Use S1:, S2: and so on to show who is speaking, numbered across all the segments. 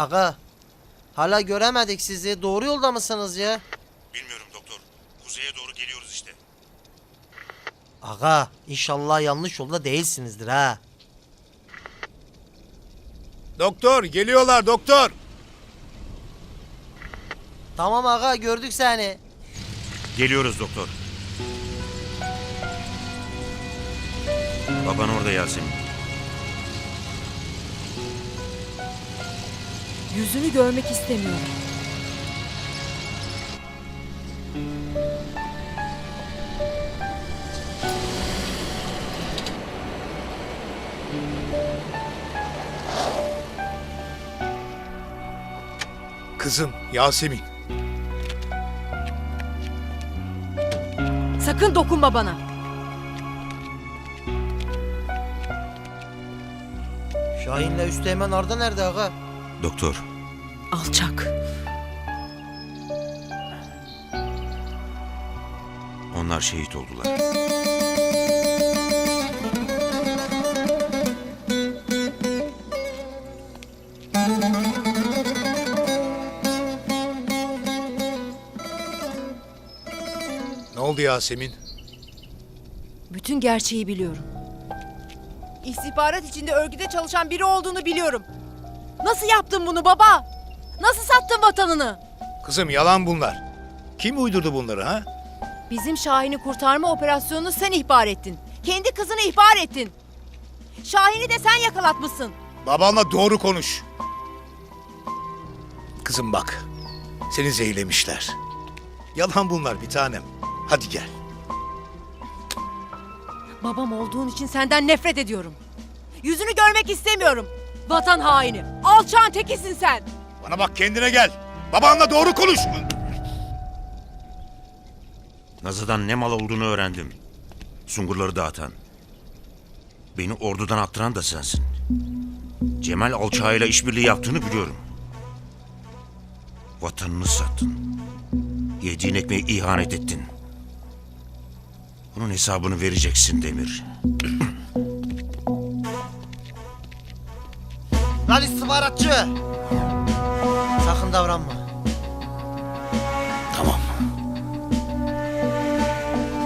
S1: Aga. Hala göremedik sizi. Doğru yolda mısınız ya?
S2: Bilmiyorum doktor. Kuzeye doğru geliyoruz işte.
S1: Aga inşallah yanlış yolda değilsinizdir ha.
S3: Doktor geliyorlar doktor.
S1: Tamam aga gördük seni.
S2: Geliyoruz doktor. Baban orada Yasemin.
S4: Yüzünü görmek istemiyorum.
S3: Kızım Yasemin.
S4: Sakın dokunma bana.
S1: Şahin'le Üsteğmen Arda nerede aga?
S2: Doktor.
S4: Alçak.
S2: Onlar şehit oldular.
S3: Ne oldu Yasemin?
S4: Bütün gerçeği biliyorum. İstihbarat içinde örgüde çalışan biri olduğunu biliyorum. Nasıl yaptın bunu baba? Nasıl sattın vatanını?
S3: Kızım yalan bunlar. Kim uydurdu bunları ha?
S4: Bizim Şahin'i kurtarma operasyonunu sen ihbar ettin. Kendi kızını ihbar ettin. Şahin'i de sen yakalatmışsın.
S3: Babanla doğru konuş. Kızım bak. Seni zehirlemişler. Yalan bunlar bir tanem. Hadi gel.
S4: Babam olduğun için senden nefret ediyorum. Yüzünü görmek istemiyorum. Vatan haini. Alçağın tekisin sen.
S3: Bana bak kendine gel. Babanla doğru konuş.
S2: Nazı'dan ne mal olduğunu öğrendim. Sungurları dağıtan. Beni ordudan attıran da sensin. Cemal Alçağ'ıyla işbirliği yaptığını biliyorum. Vatanını sattın. Yediğin ekmeği ihanet ettin. Bunun hesabını vereceksin Demir.
S1: Lan istihbaratçı! Davranma.
S3: Tamam.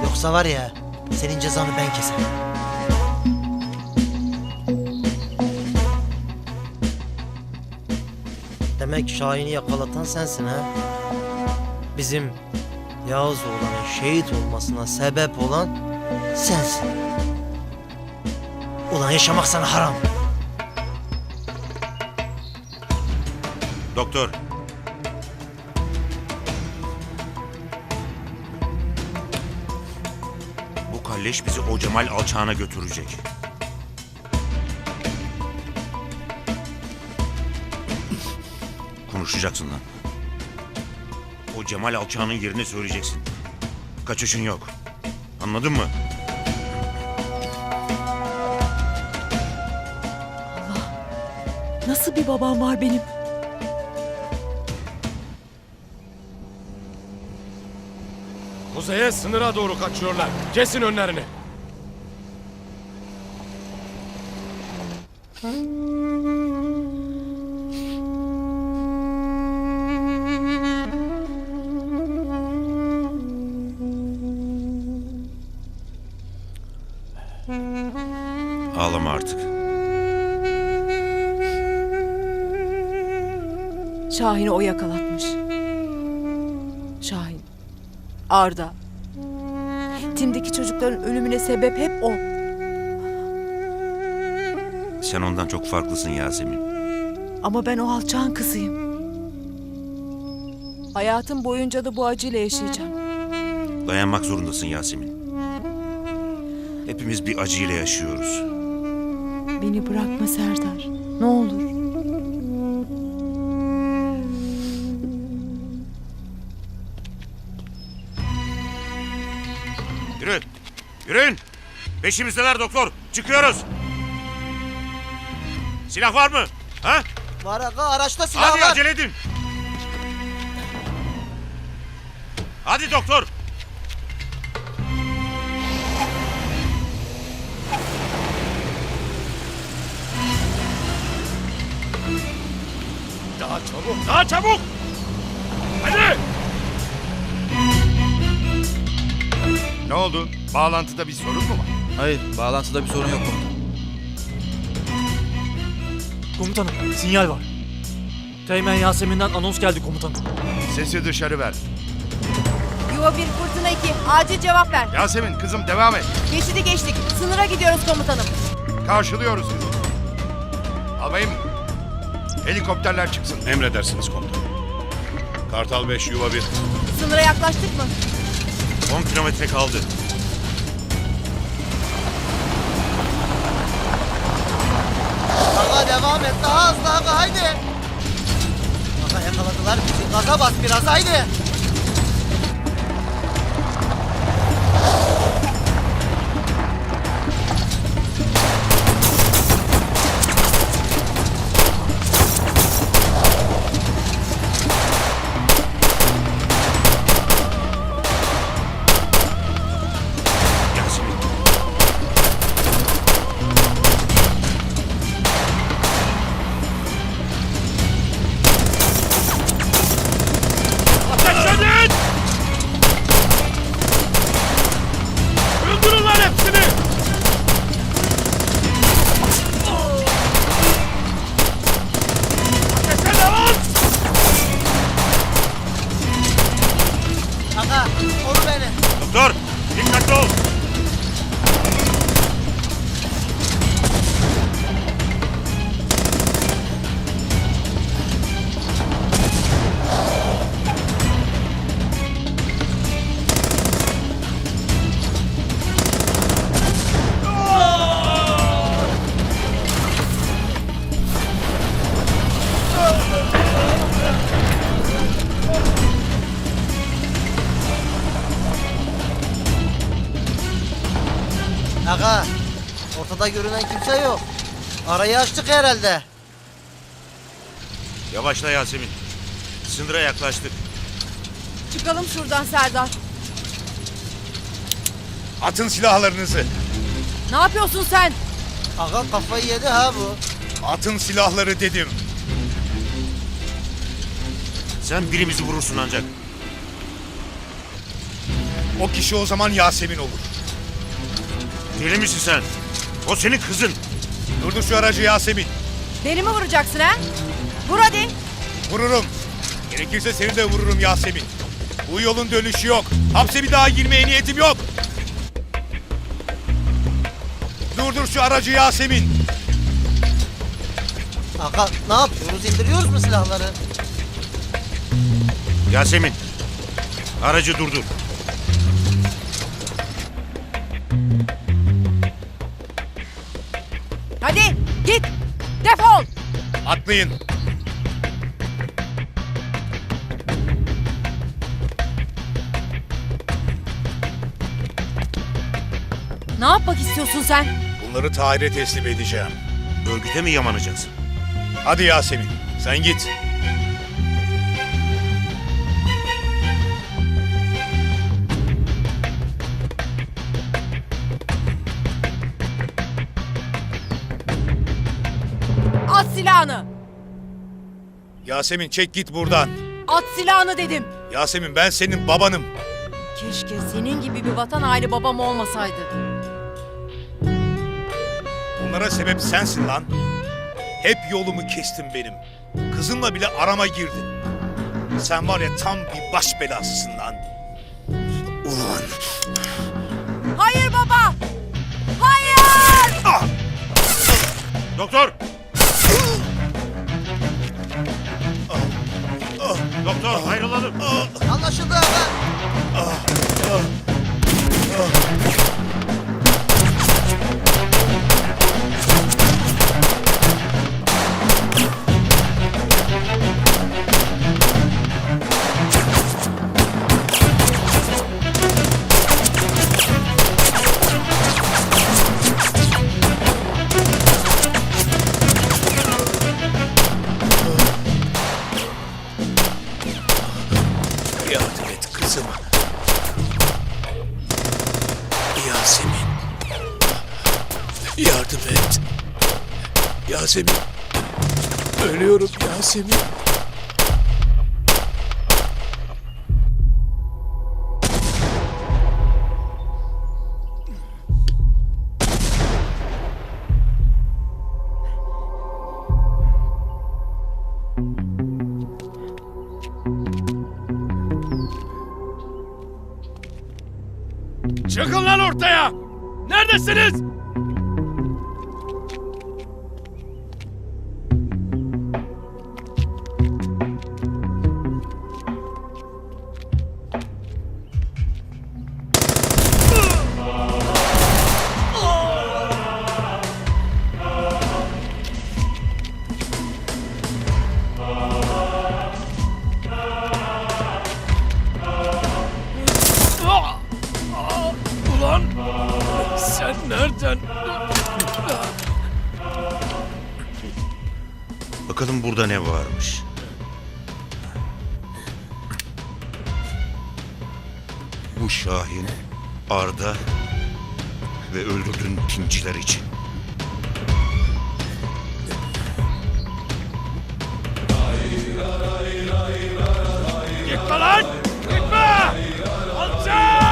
S1: Yoksa var ya senin cezanı ben keserim. Demek Şahin'i yakalatan sensin ha? Bizim Yağız oğlanın şehit olmasına sebep olan sensin. Ulan yaşamak sana haram.
S2: Doktor. Kalleş bizi o Cemal alçağına götürecek. Konuşacaksın lan. O Cemal alçağının yerini söyleyeceksin. Kaçışın yok. Anladın mı?
S4: Nasıl bir babam var benim?
S5: Kuzeye sınıra doğru kaçıyorlar. Kesin önlerini.
S2: Ağlama artık.
S4: Şahin'i o yakalatmış. Arda. Tim'deki çocukların ölümüne sebep hep o.
S2: Sen ondan çok farklısın Yasemin.
S4: Ama ben o alçağın kızıyım. Hayatım boyunca da bu acıyla yaşayacağım.
S2: Dayanmak zorundasın Yasemin. Hepimiz bir acıyla yaşıyoruz.
S4: Beni bırakma Serdar. Ne olur.
S2: Peşimizdeler doktor. Çıkıyoruz. Silah var mı? Ha?
S1: Var aga araçta silah
S2: Hadi
S1: var.
S2: acele edin. Hadi doktor.
S5: Daha çabuk, daha çabuk! Hadi!
S6: Ne oldu? Bağlantıda bir sorun mu var?
S7: Hayır, bağlantıda bir sorun yok komutanım.
S8: Komutanım, sinyal var. Teğmen Yasemin'den anons geldi komutanım.
S6: Sesi dışarı ver.
S4: Yuva bir fırtına iki. Acil cevap ver.
S6: Yasemin kızım devam et.
S4: Geçidi geçtik. Sınıra gidiyoruz komutanım.
S6: Karşılıyoruz sizi. Albayım. Helikopterler çıksın.
S5: Emredersiniz komutanım. Kartal 5 yuva 1.
S4: Sınıra yaklaştık mı?
S2: 10 kilometre kaldı.
S1: Aga devam et daha hızlı aga haydi. Aga yakaladılar bizi gaza bas biraz haydi. Ortada görünen kimse yok. Arayı açtık herhalde.
S2: Yavaşla Yasemin. Sınıra yaklaştık.
S4: Çıkalım şuradan Serdar.
S3: Atın silahlarınızı.
S4: Ne yapıyorsun sen?
S1: Aga kafayı yedi ha bu.
S3: Atın silahları dedim.
S2: Sen birimizi vurursun ancak.
S3: O kişi o zaman Yasemin olur.
S2: Deli misin sen? O senin kızın.
S3: Durdur şu aracı Yasemin.
S4: Beni mi vuracaksın ha? Vur hadi.
S3: Vururum. Gerekirse seni de vururum Yasemin. Bu yolun dönüşü yok. Hapse bir daha girmeye niyetim yok. Durdur şu aracı Yasemin.
S1: Aga ne yapıyoruz indiriyoruz mu silahları?
S2: Yasemin. Aracı durdur.
S3: Atlayın.
S4: Ne yapmak istiyorsun sen?
S3: Bunları Tahir'e teslim edeceğim.
S2: Örgüte mi yamanacaksın?
S3: Hadi Yasemin, sen git.
S4: Silahını.
S3: Yasemin çek git buradan.
S4: At silahını dedim.
S3: Yasemin ben senin babanım.
S4: Keşke senin gibi bir vatan haini babam olmasaydı.
S3: Bunlara sebep sensin lan. Hep yolumu kestin benim. Kızımla bile arama girdin. Sen var ya tam bir baş belasısın lan. Ulan.
S4: Hayır baba. Hayır.
S3: Ah!
S2: Doktor! Doktor
S3: Yasemin. Ölüyorum Yasemin.
S6: Çıkın lan ortaya! Neredesiniz?
S2: Ve öldürdüğün pinciler için.
S6: Gitme lan! Gitme! Alçak!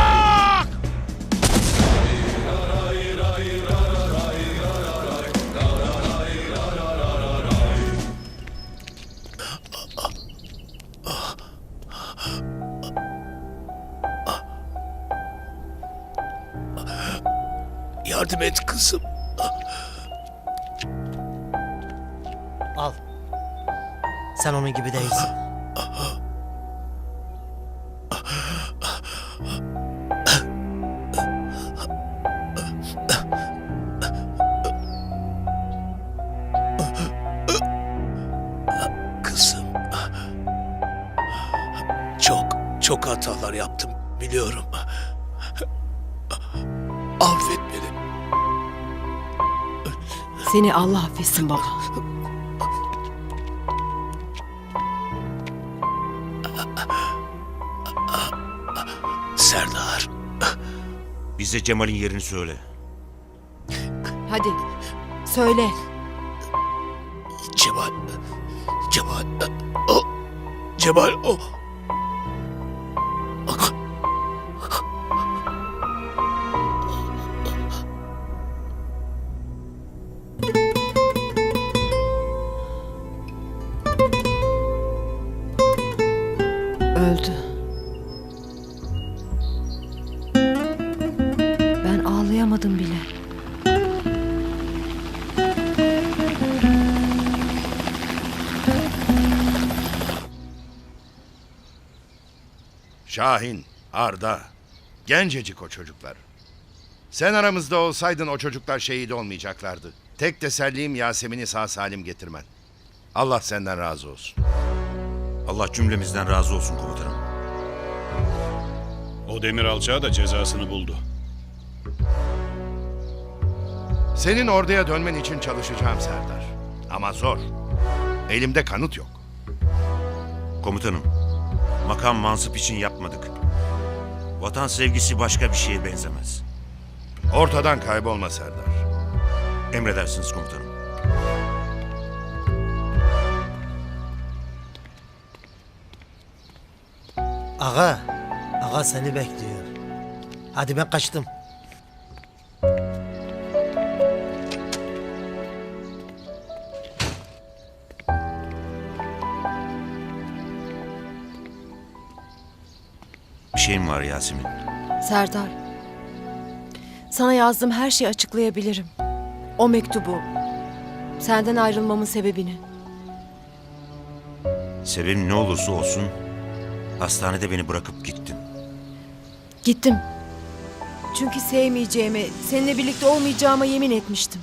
S3: Yardım et kızım.
S1: Al. Sen onun gibi değilsin.
S3: Kızım. Çok, çok hatalar yaptım biliyorum. Affet beni.
S4: Seni Allah affetsin baba.
S3: Serdar.
S2: Bize Cemal'in yerini söyle.
S4: Hadi söyle.
S3: Cemal. Cemal. Cemal o.
S6: Şahin, Arda, gencecik o çocuklar. Sen aramızda olsaydın o çocuklar şehit olmayacaklardı. Tek tesellim Yasemin'i sağ salim getirmen. Allah senden razı olsun.
S2: Allah cümlemizden razı olsun komutanım.
S5: O demir alçağı da cezasını buldu.
S6: Senin orduya dönmen için çalışacağım Serdar. Ama zor. Elimde kanıt yok.
S2: Komutanım, makam mansıp için yapmadık. Vatan sevgisi başka bir şeye benzemez.
S6: Ortadan kaybolma Serdar.
S2: Emredersiniz komutanım.
S1: Aga. Aga seni bekliyor. Hadi ben kaçtım.
S2: Şeyim var Yasemin.
S4: Serdar. Sana yazdığım her şeyi açıklayabilirim. O mektubu. Senden ayrılmamın sebebini.
S2: Sebebim ne olursa olsun hastanede beni bırakıp gittin.
S4: Gittim. Çünkü sevmeyeceğime, seninle birlikte olmayacağıma yemin etmiştim.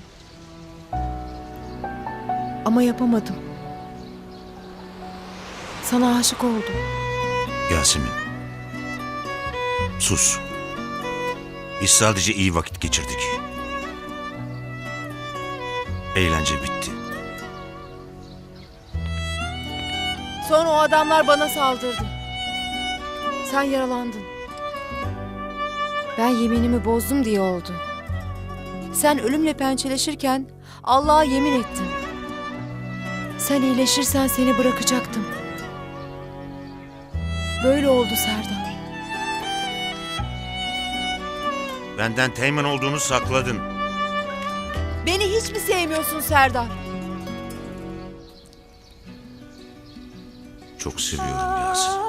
S4: Ama yapamadım. Sana aşık oldum.
S2: Yasemin. Sus. Biz sadece iyi vakit geçirdik. Eğlence bitti.
S4: Sonra o adamlar bana saldırdı. Sen yaralandın. Ben yeminimi bozdum diye oldu. Sen ölümle pençeleşirken Allah'a yemin ettim. Sen iyileşirsen seni bırakacaktım. Böyle oldu Serdar.
S2: Benden teğmen olduğunu sakladın.
S4: Beni hiç mi sevmiyorsun Serdar?
S2: Çok seviyorum Yasemin.